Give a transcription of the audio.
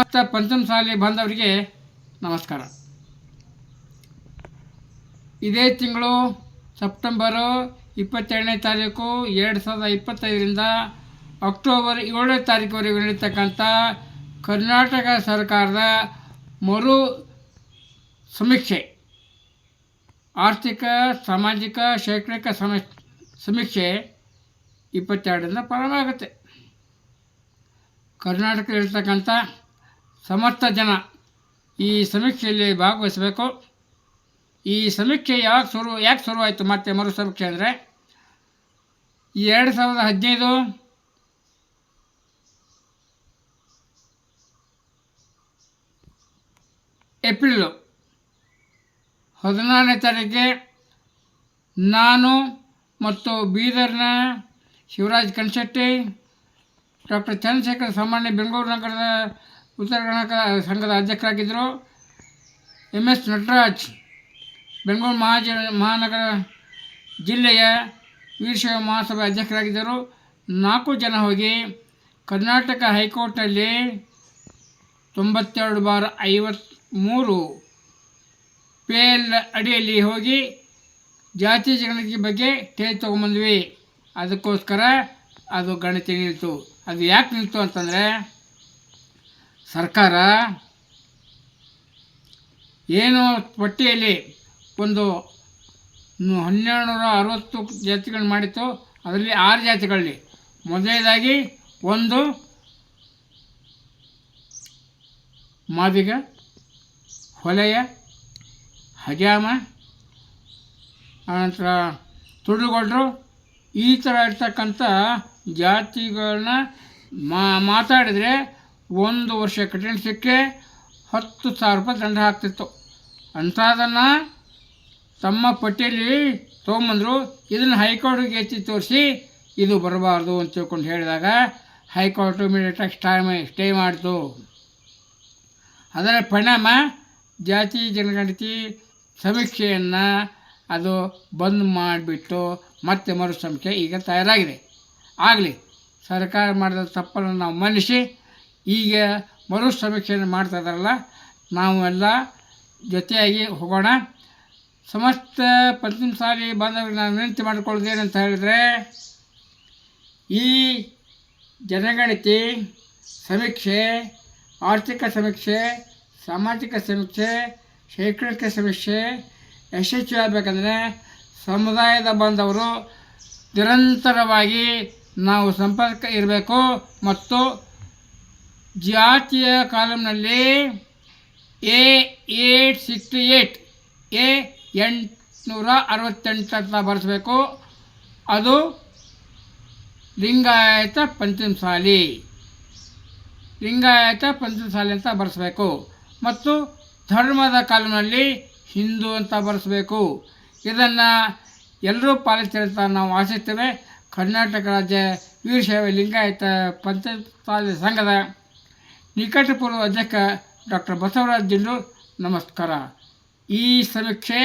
ಮತ್ತು ಪಂಚಮಸಾಲಿ ಬಂದವರಿಗೆ ನಮಸ್ಕಾರ. ಇದೇ ತಿಂಗಳು ಸೆಪ್ಟೆಂಬರು ಇಪ್ಪತ್ತೆರಡನೇ ತಾರೀಕು ಎರಡು ಸಾವಿರದ ಇಪ್ಪತ್ತೈದರಿಂದ ಅಕ್ಟೋಬರ್ ಏಳನೇ ತಾರೀಕುವರೆಗೂ ನಡೀತಕ್ಕಂಥ ಕರ್ನಾಟಕ ಸರ್ಕಾರದ ಮರು ಸಮೀಕ್ಷೆ. ಆರ್ಥಿಕ, ಸಾಮಾಜಿಕ, ಶೈಕ್ಷಣಿಕ ಸಮ, ಸಮೀಕ್ಷೆ ಇಪ್ಪತ್ತೆರಡರಿಂದ ಪ್ರಾರಂಭ ಆಗುತ್ತೆ. ಕರ್ನಾಟಕದಲ್ಲಿರ್ತಕ್ಕಂಥ ಸಮಸ್ತ ಜನ. ಈ ಸಮೀಕ್ಷೆಯಲ್ಲಿ ಭಾಗವಹಿಸಬೇಕು. ಈ ಸಮೀಕ್ಷೆ ಯಾವಾಗ ಶುರು, ಯಾಕೆ ಶುರುವಾಯಿತು ಮತ್ತೆ ಮರು ಸಮೀಕ್ಷೆ ಅಂದರೆ ಎರಡು ಸಾವಿರದ ಹದಿನೈದು ಏಪ್ರಿಲು ಹದಿನಾರನೇ ತಾರೀಕಿಗೆ ನಾನು ಮತ್ತು ಬೀದರ್ನ ಶಿವರಾಜ್ ಕನ್ಶೆಟ್ಟಿ ಡಾಕ್ಟರ್ ಚಂದ್ರಶೇಖರ್ ಸಾಮಾನ್ಯ ಬೆಂಗಳೂರು ನಗರದ ಉತ್ತರ ಕರ್ನಾಟಕ ಸಂಘದ ಅಧ್ಯಕ್ಷರಾಗಿದ್ದರು. ಎಂ ಎಸ್ ನಟರಾಜ್, ಬೆಂಗಳೂರು ಮಹಾಜ ಮಹಾನಗರ ಜಿಲ್ಲೆಯ ವೀರಶೈವ ಮಹಾಸಭೆ ಅಧ್ಯಕ್ಷರಾಗಿದ್ದರು. ನಾಲ್ಕು ಜನ ಹೋಗಿ ಕರ್ನಾಟಕ ಹೈಕೋರ್ಟ್ನಲ್ಲಿ ತೊಂಬತ್ತೆರಡು ಬಾರ್ ಐವತ್ತ್ಮೂರು ಪೇಲ್ ಅಡಿಯಲ್ಲಿ ಹೋಗಿ ಜಾತಿ ಜನಗಣತಿ ಬಗ್ಗೆ ಟೇಜ್ ತೊಗೊಂಬಂದ್ವಿ. ಅದಕ್ಕೋಸ್ಕರ ಅದು ಗಣತಿ ನಿಲ್ತು. ಅದು ಯಾಕೆ ನಿಲ್ತು ಅಂತಂದರೆ ಸರ್ಕಾರ ಏನು ಪಟ್ಟಿಯಲ್ಲಿ ಒಂದು ಹನ್ನೆರಡು ನೂರ ಅರವತ್ತು ಜಾತಿಗಳನ್ನ ಮಾಡಿತ್ತು, ಅದರಲ್ಲಿ ಆರು ಜಾತಿಗಳಲ್ಲಿ. ಮೊದಲನೇದಾಗಿ ಒಂದು ಮಾದಿಗ, ಹೊಲೆಯ ಹಜಾಮ ಆನಂತರ ತುಳುಗೊಡ್ರು ಈ ಥರ ಇರ್ತಕ್ಕಂಥ ಜಾತಿಗಳನ್ನ ಮಾತಾಡಿದರೆ ಒಂದು ವರ್ಷ ಕಠಿಣ ಹತ್ತು ಸಾವಿರ ರೂಪಾಯಿ ದಂಡ ಹಾಕ್ತಿತ್ತು. ಅಂಥದನ್ನು ತಮ್ಮ ಪಟ್ಟಿಯಲ್ಲಿ ತೊಗೊಂಬಂದರು. ಇದನ್ನು ಹೈಕೋರ್ಟ್ಗೆ ಎತ್ತಿ ತೋರಿಸಿ ಇದು ಬರಬಾರ್ದು ಅಂತ ತಿಳ್ಕೊಂಡು ಹೇಳಿದಾಗ ಹೈಕೋರ್ಟು ಇಮಿಡಿಯೇಟಾಗಿ ಸ್ಟೇ ಸ್ಟೇ ಮಾಡಿತು. ಅದರ ಪರಿಣಾಮ ಜಾತಿ, ಜನಗಣತಿ ಸಮೀಕ್ಷೆಯನ್ನು ಅದು ಬಂದ್ ಮಾಡಿಬಿಟ್ಟು ಮತ್ತೆ ಮರು ಈಗ ತಯಾರಾಗಿದೆ. ಆಗಲಿ, ಸರ್ಕಾರ ಮಾಡಿದ ತಪ್ಪನ್ನು ನಾವು ಮನ್ನಿಸಿ ಈಗ ಮರು ಸಮೀಕ್ಷೆಯನ್ನು ಮಾಡ್ತಾ ಇದ್ದಾರಲ್ಲ, ನಾವು ಎಲ್ಲ ಜೊತೆಯಾಗಿ ಹೋಗೋಣ. ಸಮಸ್ತ ಪಂಚಮಸಾಲಿ ಬಾಂಧವರಿಗೆ ನಾನು ವಿನಂತಿ ಮಾಡಿಕೊಳ್ಳೋದೇನಂತ ಹೇಳಿದರೆ, ಈ ಜನಗಣತಿ ಸಮೀಕ್ಷೆ, ಆರ್ಥಿಕ ಸಮೀಕ್ಷೆ, ಸಾಮಾಜಿಕ ಸಮೀಕ್ಷೆ, ಶೈಕ್ಷಣಿಕ ಸಮೀಕ್ಷೆ, ಯಶಸ್ವಿ ಆಗಬೇಕಂದ್ರೆ ಸಮುದಾಯದ ಬಾಂಧವರು ನಿರಂತರವಾಗಿ ನಾವು ಸಂಪರ್ಕ ಇರಬೇಕು ಮತ್ತು ಜಾತಿಯ ಕಾಲಮ್ನಲ್ಲಿ A eight sixty eight, A ಎಂಟುನೂರ ಅಂತ ಬರೆಸಬೇಕು. ಅದು ಲಿಂಗಾಯತ ಪಂಚಮಸಾಲಿ. ಲಿಂಗಾಯತ ಪಂಚಮಸಾಲಿ ಅಂತ ಬರೆಸಬೇಕು. ಮತ್ತು ಧರ್ಮದ ಕಾಲಮ್ನಲ್ಲಿ ಹಿಂದೂ ಅಂತ ಬರೆಸಬೇಕು. ಇದನ್ನು ಎಲ್ಲರೂ ಪಾಲಿಸ್ತಾರೆ ಅಂತ ನಾವು ಆಶಿಸ್ತೇವೆ. ಕರ್ನಾಟಕ ರಾಜ್ಯ ವೀರಶೈವ ಲಿಂಗಾಯತ ಪಂಚಮಸಾಲಿ ಸಂಘದ ನಿಕಟಪೂರ್ವ ಅಧ್ಯಕ್ಷ ಡಾಕ್ಟರ್ ಬಸವರಾಜ್ ಜಿಲ್ಲು ನಮಸ್ಕಾರ. ಈ ಸಮೀಕ್ಷೆ